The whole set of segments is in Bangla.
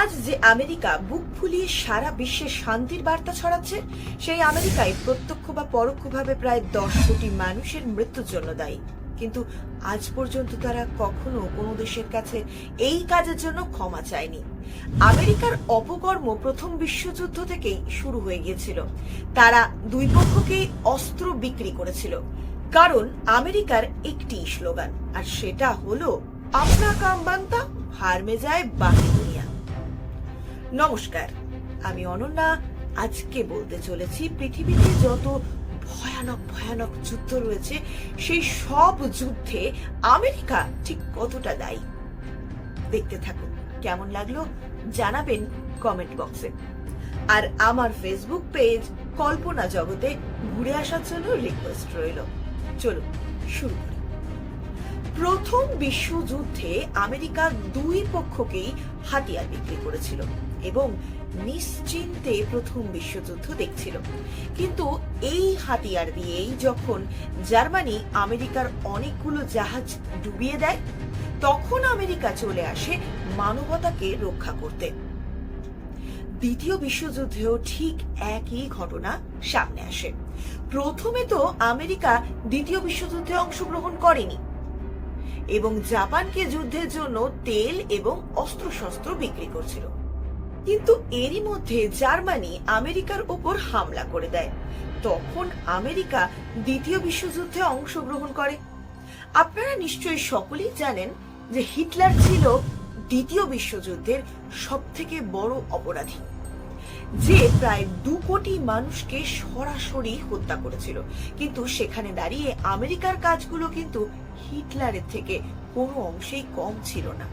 আজ যে আমেরিকা বুক ফুলিয়ে সারা বিশ্বে শান্তির বার্তা ছড়াচ্ছে, সেই আমেরিকায় প্রত্যক্ষ বা পরোক্ষভাবে প্রায় দশ কোটি মানুষের মৃত্যুর জন্য দায়ী। কিন্তু আজ পর্যন্ত তারা কখনো কোনো দেশের কাছে এই কাজের জন্য ক্ষমা চায়নি। আমেরিকার অপকর্ম প্রথম বিশ্বযুদ্ধ থেকেই শুরু হয়ে গিয়েছিল। তারা দুই পক্ষকেই অস্ত্র বিক্রি করেছিল। কারণ আমেরিকার একটি স্লোগান, আর সেটা হলো, আপনা কাম বান্তা, হার মে যায় দুনিয়া নমস্কার। আমি অনন্যা। আজকে বলতে চলেছি, পৃথিবীতে যত ভয়ানক ভয়ানক যুদ্ধ রয়েছে, সেই সব যুদ্ধে আমেরিকা ঠিক কতটা দায়ী? দেখতে থাকুন, কেমন লাগল জানাবেন কমেন্ট বক্সে। আর আমার ফেসবুক পেজ কল্পনা জগতে ঘুরে আসার জন্য রিকোয়েস্ট রইল। চলুন, শুরু করি। প্রথম বিশ্বযুদ্ধে আমেরিকা দুই পক্ষকেই হাতিয়ার বিক্রি করেছিল। এবং নিশ্চিন্তে প্রথম বিশ্বযুদ্ধ দেখছিল। কিন্তু এই হাতিয়ার দিয়েই যখন জার্মানি আমেরিকার অনেকগুলো জাহাজ ডুবিয়ে দেয়, তখন আমেরিকা চলে আসে মানবতাকে রক্ষা করতে। দ্বিতীয় বিশ্বযুদ্ধেও ঠিক একই ঘটনা সামনে আসে। প্রথমে তো আমেরিকা দ্বিতীয় বিশ্বযুদ্ধে অংশগ্রহণ করেনি এবং জাপানকে যুদ্ধের জন্য তেল এবং অস্ত্রশস্ত্র বিক্রি করছিল। কিন্তু এরই মধ্যে জার্মানি আমেরিকার উপর হামলা করে দেয়। তখন আমেরিকা দ্বিতীয় বিশ্বযুদ্ধে অংশগ্রহণ করে। আপনারা নিশ্চয়ই সকলেই জানেন যে হিটলার ছিল দ্বিতীয় বিশ্বযুদ্ধের সব থেকে বড় অপরাধী, যে প্রায় দু কোটি মানুষকে সরাসরি হত্যা করেছিল। কিন্তু সেখানে দাঁড়িয়ে আমেরিকার কাজগুলো কিন্তু হিটলারের থেকে কোনো অংশেই কম ছিল না।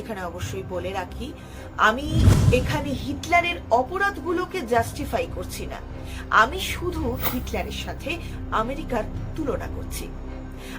এখানে অবশ্যই বলে রাখি, আমি এখানে হিটলারের অপরাধগুলোকে জাস্টিফাই করছি না। আমি শুধু হিটলারের সাথে আমেরিকার তুলনা করছি।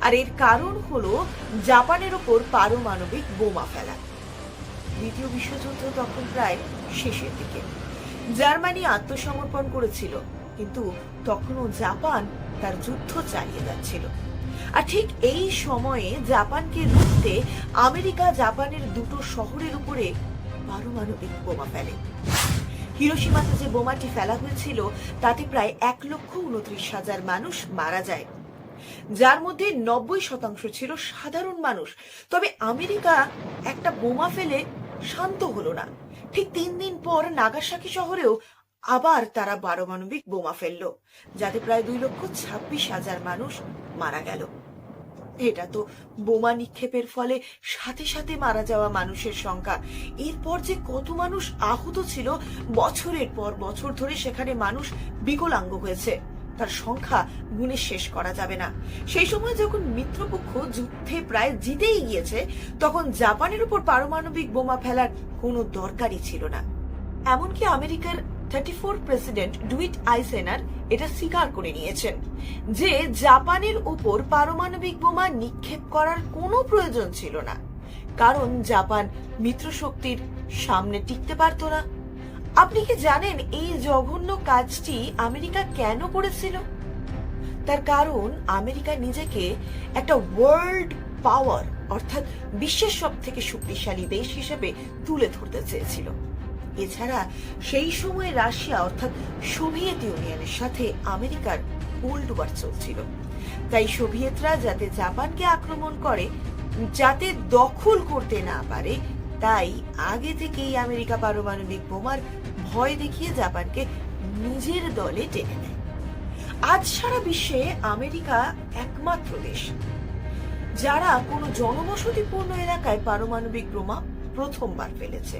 আর এর কারণ হলো জাপানের ওপর পারমাণবিক বোমা ফেলা। দ্বিতীয় বিশ্বযুদ্ধ তখন প্রায় শেষের দিকে। জার্মানি আত্মসমর্পণ করেছিল, কিন্তু তখনও জাপান তার যুদ্ধ চালিয়ে যাচ্ছিল। আর ঠিক এই সময়ে জাপানকে রুখতে আমেরিকা জাপানের দুটো শহরের উপরে পারমাণবিক বোমা ফেলে। হিরোসীমাতে যে বোমাটি ফেলা হয়েছিল, তাতে প্রায় এক লক্ষ উনত্রিশ হাজার মানুষ মারা যায়। যার মধ্যে নব্বই শতাংশ ছিল সাধারণ মানুষ। তবে আমেরিকা একটা বোমা ফেলে শান্ত হলো না। ঠিক তিন দিন পর নাগাসাকি শহরেও আবার তারা পারমাণবিক বোমা ফেলল, যাতে প্রায় দুই লক্ষ ছাব্বিশ হাজার মানুষ মারা গেল। এটা তো বোমা নিক্ষেপের ফলে সাথে সাথে মারা যাওয়া মানুষের সংখ্যা। এরপর যে কত মানুষ আহত ছিল, বছরের পর বছর ধরে সেখানে মানুষ বিকলাঙ্গ হয়েছে। তার সংখ্যা গুণে শেষ করা যাবে না। সেই সময় যখন মিত্রপক্ষ যুদ্ধে প্রায় জিতেই গিয়েছে, তখন জাপানের উপর পারমাণবিক বোমা ফেলার কোনো দরকারই ছিল না। এমনকি আমেরিকার thirty four president Dwight Eisenhower এটা স্বীকার করে নিয়েছেন যে জাপানের উপর পারমাণবিক বোমা নিক্ষেপ করার কোনো প্রয়োজন ছিল না। কারণ জাপান মিত্রশক্তির সামনে টিকতে পারত না। আপনি কি জানেন এই জঘন্য কাজটি আমেরিকা কেন করেছিল? তার কারণ আমেরিকা নিজেকে একটা ওয়ার্ল্ড পাওয়ার অর্থাৎ বিশ্বের সব থেকে শক্তিশালী দেশ হিসেবে তুলে ধরতে চেয়েছিল। এছাড়া সেই সময় রাশিয়া, অর্থাৎ সোভিয়েত ইউনিয়নের সাথে আমেরিকার কোল্ড ওয়ার চলছিল। তাই সোভিয়েতরা যাতে জাপানকে আক্রমণ করে, যাতে দখল করতে না পারে, তাই আগে থেকেই আমেরিকা পারমাণবিক বোমার ভয় দেখিয়ে জাপানকে নিজের দলে টেনে নেয়। আজ সারা বিশ্বে আমেরিকা একমাত্র দেশ, যারা কোনো জনবসতিপূর্ণ এলাকায় পারমাণবিক বোমা প্রথমবার ফেলেছে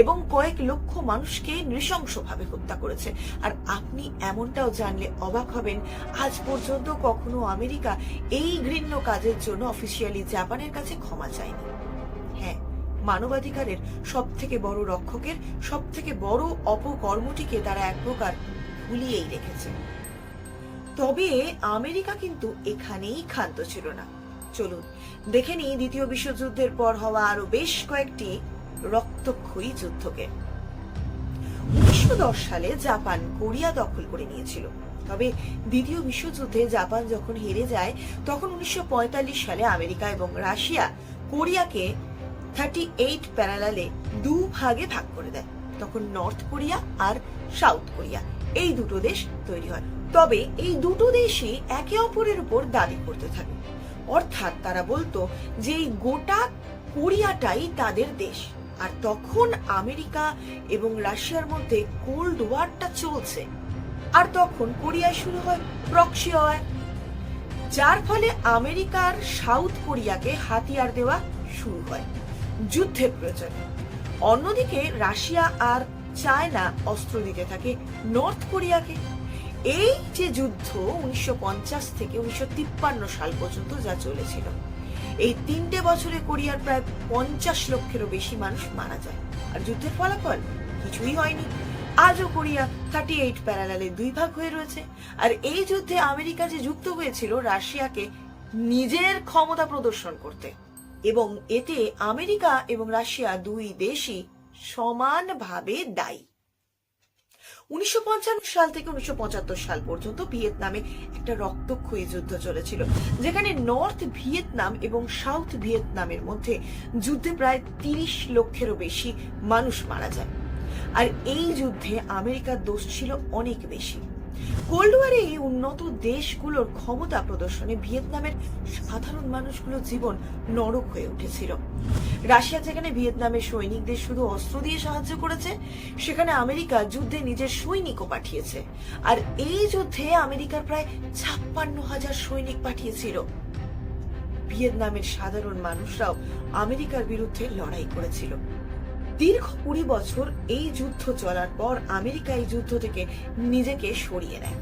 এবং কয়েক লক্ষ মানুষকে নৃশংসভাবে হত্যা করেছে। আর আপনি এমনটাও জানলে অবাক হবেন, আজ পর্যন্ত কখনো আমেরিকা এই ঘৃণ্য কাজের জন্য অফিসিয়ালি জাপানের কাছে ক্ষমা চায়নি। হ্যাঁ মানবাধিকারের সব থেকে বড় রক্ষকের সব থেকে বড় অপকর্মটিকে তারা এক প্রকার ভুলিয়েই রেখেছে। তবে আমেরিকা কিন্তু এখানেই ক্ষান্ত ছিল না। চলুন। দেখে নিই দ্বিতীয় বিশ্বযুদ্ধের পর হওয়া আরও বেশ কয়েকটি রক্তক্ষয়ী যুদ্ধকে। উনিশশো সালে জাপান কোরিয়া দখল করে নিয়েছিল। তবে দ্বিতীয় বিশ্বযুদ্ধে জাপান যখন হেরে যায়, তখন উনিশশো সালে আমেরিকা এবং রাশিয়া কোরিয়াকে থার্টি এইট প্যারালালে দু ভাগে ভাগ করে দেয়। তখন নর্থ কোরিয়া আর সাউথ কোরিয়া এই দুটো দেশ তৈরি হয়। তবে এই দুটো দেশই একে অপরের উপর দাবি করতে থাকে। অর্থাৎ তারা বলতো যে এই গোটা কোরিয়াটাই তাদের দেশ। আর তখন আমেরিকা এবং রাশিয়ার মধ্যে কোল্ড ওয়ারটা চলছে। আর তখন কোরিয়ায় শুরু হয় প্রক্সি যার ফলে আমেরিকার সাউথ কোরিয়াকে হাতিয়ার দেওয়া শুরু হয় যুদ্ধের প্রয়োজন। অন্যদিকে রাশিয়া আর চায়না অস্ত্র দিতে থাকে নর্থ কোরিয়াকে এই যে যুদ্ধ উনিশশো পঞ্চাশ থেকে উনিশশো তিপ্পান্ন সাল পর্যন্ত যা চলেছিল, এই তিনটে বছরে কোরিয়ার প্রায় পঞ্চাশ লক্ষেরও বেশি মানুষ মারা যায়। আর যুদ্ধের ফলাফল কিছুই হয়নি। আজও কোরিয়া থার্টি এইট প্যারালালে দুই ভাগ হয়ে রয়েছে। আর এই যুদ্ধে আমেরিকা যে যুক্ত হয়েছিল, রাশিয়াকে নিজের ক্ষমতা প্রদর্শন করতে। এবং এতে আমেরিকা এবং রাশিয়া দুই দেশই সমানভাবে দায়ী। উনিশশো পঞ্চান্ন সাল থেকে উনিশশো পঁচাত্তর সাল পর্যন্ত ভিয়েতনামে একটা রক্তক্ষয়ী যুদ্ধ চলেছিল। যেখানে নর্থ ভিয়েতনাম এবং সাউথ ভিয়েতনামের মধ্যে যুদ্ধে প্রায় তিরিশ লক্ষেরও বেশি মানুষ মারা যায়। আর এই যুদ্ধে আমেরিকার দোষ ছিল অনেক বেশি। কোল্ড ওয়ারে এই উন্নত দেশগুলোর ক্ষমতা প্রদর্শনে ভিয়েতনামের সাধারণ মানুষগুলোর জীবন নরক হয়ে উঠেছিল। রাশিয়া যেখানে ভিয়েতনামের সৈনিকদের শুধু অস্ত্র দিয়ে সাহায্য করেছে, সেখানে আমেরিকা যুদ্ধে নিজের সৈনিকও পাঠিয়েছে। আর এই যুদ্ধে আমেরিকার প্রায় ছাপ্পান্ন হাজার সৈনিক পাঠিয়েছিল। ভিয়েতনামের সাধারণ মানুষরাও আমেরিকার বিরুদ্ধে লড়াই করেছিল। দীর্ঘ কুড়ি বছর এই যুদ্ধ চলার পর আমেরিকা এই যুদ্ধ থেকে নিজেকে সরিয়ে নেয়।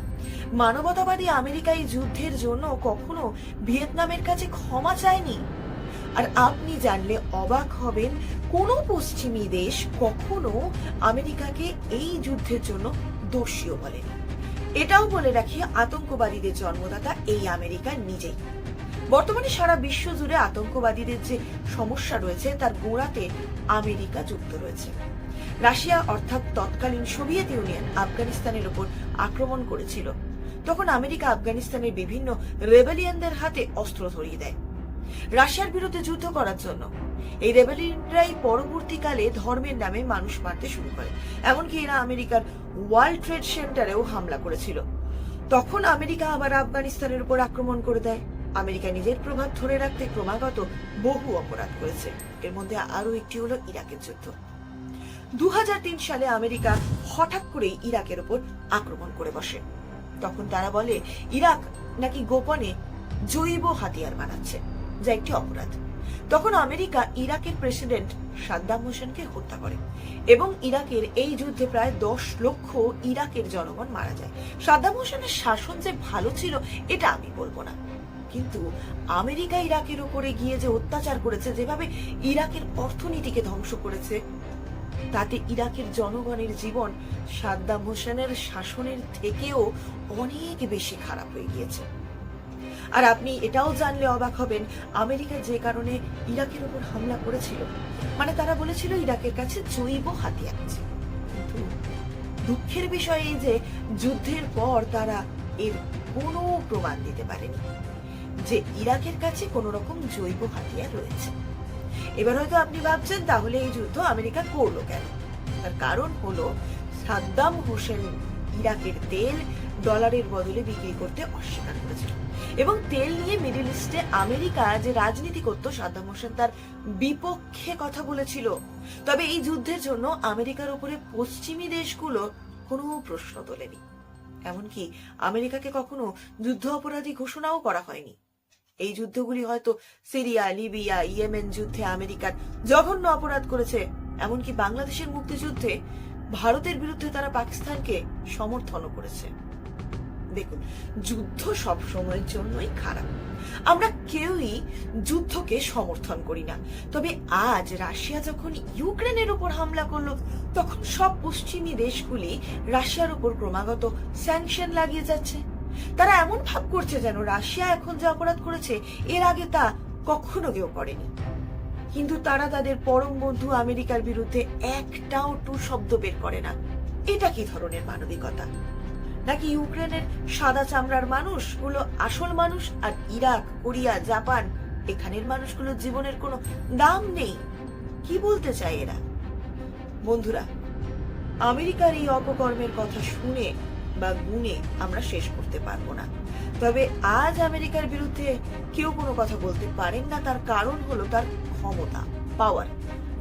মানবতাবাদী আমেরিকা এই যুদ্ধের জন্য কখনো ভিয়েতনামের কাছে ক্ষমা চায়নি? আর আপনি জানলে অবাক হবেন, কোন পশ্চিমী দেশ কখনো আমেরিকাকে এই যুদ্ধের জন্য দোষীও বলেনি। এটাও বলে রাখি, আতঙ্কবাদীদের জন্মদাতা এই আমেরিকা নিজেই। বর্তমানে সারা বিশ্ব জুড়ে আতঙ্কবাদীদের যে সমস্যা রয়েছে, তার গোড়াতে আমেরিকা যুক্ত রয়েছে। রাশিয়া অর্থাৎ তৎকালীন সোভিয়েত ইউনিয়ন আফগানিস্তানের উপর আক্রমণ করেছিল। তখন আমেরিকা আফগানিস্তানের বিভিন্ন রেবেলিয়ানদের হাতে অস্ত্র ধরিয়ে দেয়। রাশিয়ার বিরুদ্ধে যুদ্ধ করার জন্য। এই রেবেলিয়ানরাই পরবর্তীকালে ধর্মের নামে মানুষ মারতে শুরু করে। এমনকি এরা আমেরিকার ওয়ার্ল্ড ট্রেড সেন্টারেও হামলা করেছিল। তখন আমেরিকা আবার আফগানিস্তানের উপর আক্রমণ করে দেয়। আমেরিকা নিজের প্রভাব ধরে রাখতে ক্রমাগত বহু অপরাধ করেছে। এর মধ্যে আরও একটি হলো ইরাকের যুদ্ধ। দু সালে আমেরিকা হঠাৎ করেই ইরাকের উপর আক্রমণ করে বসে। তখন তারা বলে, ইরাক নাকি গোপনে জৈব হাতিয়ার বানাচ্ছে, যা একটি অপরাধ। তখন আমেরিকা ইরাকের প্রেসিডেন্ট সাদ্দাম হোসেনকে হত্যা করে এবং ইরাকের এই যুদ্ধে প্রায় দশ লক্ষ ইরাকের জনগণ মারা যায়। সাদ্দাম হোসেনের শাসন যে ভালো ছিল, এটা আমি বলব না। কিন্তু আমেরিকা ইরাকের উপরে গিয়ে যে অত্যাচার করেছে, যেভাবে ইরাকের অর্থনীতিকে ধ্বংস করেছে, তাতে ইরাকের জনগণের জীবন সাদ্দাম হোসেনের শাসনের থেকেও অনেক বেশি খারাপ হয়ে গিয়েছে। আর আপনি এটাও জানলে অবাক হবেন, আমেরিকা যে কারণে ইরাকের উপর হামলা করেছিল। মানে তারা বলেছিল ইরাকের কাছে জৈব হাতিয়ার আছে। কিন্তু দুঃখের বিষয় এই যে, যুদ্ধের পর তারা এর কোনো প্রমাণ দিতে পারেনি। যে ইরাকের কাছে কোন রকম জৈব হাতিয়ার রয়েছে। এবার হয়তো আপনি ভাবছেন, তাহলে এই যুদ্ধ আমেরিকা করল কেন? তার কারণ হলো, সাদ্দাম হোসেন ইরাকের তেল ডলারের বদলে বিক্রি করতে অস্বীকার করেছিল। এবং তেল নিয়ে মিডল ইস্টে আমেরিকা যে রাজনীতি করত, সাদ্দাম হোসেন তার বিপক্ষে কথা বলেছিল। তবে এই যুদ্ধের জন্য আমেরিকার উপরে পশ্চিমী দেশগুলো কোনো প্রশ্ন তোলেনি। এমনকি আমেরিকাকে কখনো যুদ্ধ অপরাধী ঘোষণাও করা হয়নি। এই যুদ্ধগুলি হয়তো সিরিয়া, লিবিয়া, ইয়েমেন যুদ্ধে আমেরিকার জঘন্য অপরাধ করেছে, এমনকি বাংলাদেশের মুক্তিযুদ্ধে ভারতের বিরুদ্ধে তারা পাকিস্তানকে সমর্থনও করেছে। দেখুন, যুদ্ধ সব সময়ের জন্যই খারাপ। আমরা কেউই যুদ্ধকে সমর্থন করি না। তবে আজ রাশিয়া যখন ইউক্রেনের উপর হামলা করল, তখন সব পশ্চিমী দেশগুলি রাশিয়ার উপর ক্রমাগত স্যাংশন লাগিয়ে যাচ্ছে। তারা এমন ভাব করছে যেন রাশিয়া এখন যে অপরাধ করেছে, এর আগে তা কখনো কেউ করেনি। কিন্তু তারা তাদের পরম বন্ধু আমেরিকার বিরুদ্ধে একটাও টু শব্দ বের করে না। এটা কি ধরনের মানবিকতা? নাকি ইউক্রেনের সাদা চামড়ার মানুষগুলো আসল মানুষ আর ইরাক, কোরিয়া, জাপান, এখানের মানুষগুলোর জীবনের কোনো দাম নেই? কি বলতে চায় এরা? বন্ধুরা, আমেরিকার এই অপকর্মের কথা শুনে বা গুণে আমরা শেষ করতে পারব না। তবে আজ আমেরিকার বিরুদ্ধে কেউ কোনো কথা বলতে পারেন না, তার কারণ হলো তার ক্ষমতা পাওয়ার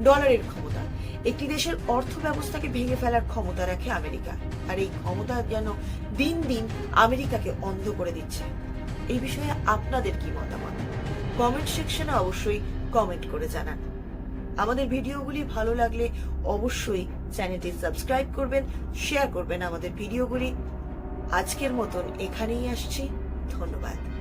ডলারের ক্ষমতা। একটি দেশের অর্থ ব্যবস্থাকে ভেঙে ফেলার ক্ষমতা রাখে আমেরিকা, আর এই ক্ষমতা যেন দিন দিন আমেরিকাকে অন্ধ করে দিচ্ছে। এই বিষয়ে আপনাদের কি মতামত? কমেন্ট সেকশনে অবশ্যই কমেন্ট করে জানান। আমাদের ভিডিওগুলি ভালো লাগলে অবশ্যই চ্যানেলটি সাবস্ক্রাইব করবেন, শেয়ার করবেন আমাদের ভিডিওগুলি। আজকের মতন এখানেই আসছি। ধন্যবাদ।